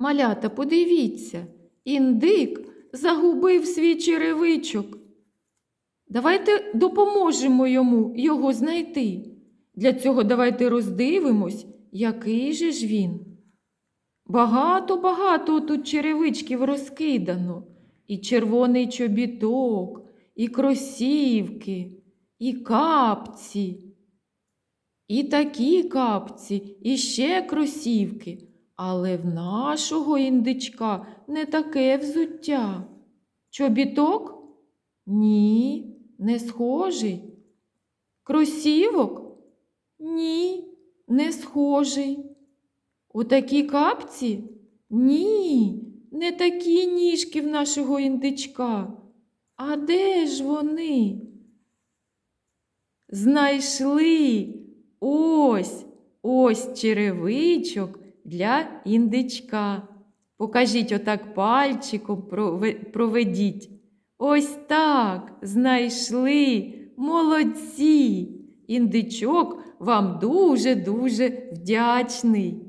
Малята, подивіться, індик загубив свій черевичок. Давайте допоможемо йому його знайти. Для цього давайте роздивимось, який же ж він. Багато-багато тут черевичків розкидано. І червоний чобіток, і кросівки, і капці. І такі капці, і ще кросівки. Але в нашого індичка не таке взуття. Чобіток? Ні, не схожий. Кросівок? Ні, не схожий. У такі капці? Ні, не такі ніжки в нашого індичка. А де ж вони? Знайшли ось ось черевичок для індичка. Покажіть отак пальчиком, проведіть. Ось так знайшли. Молодці. Індичок вам дуже-дуже вдячний.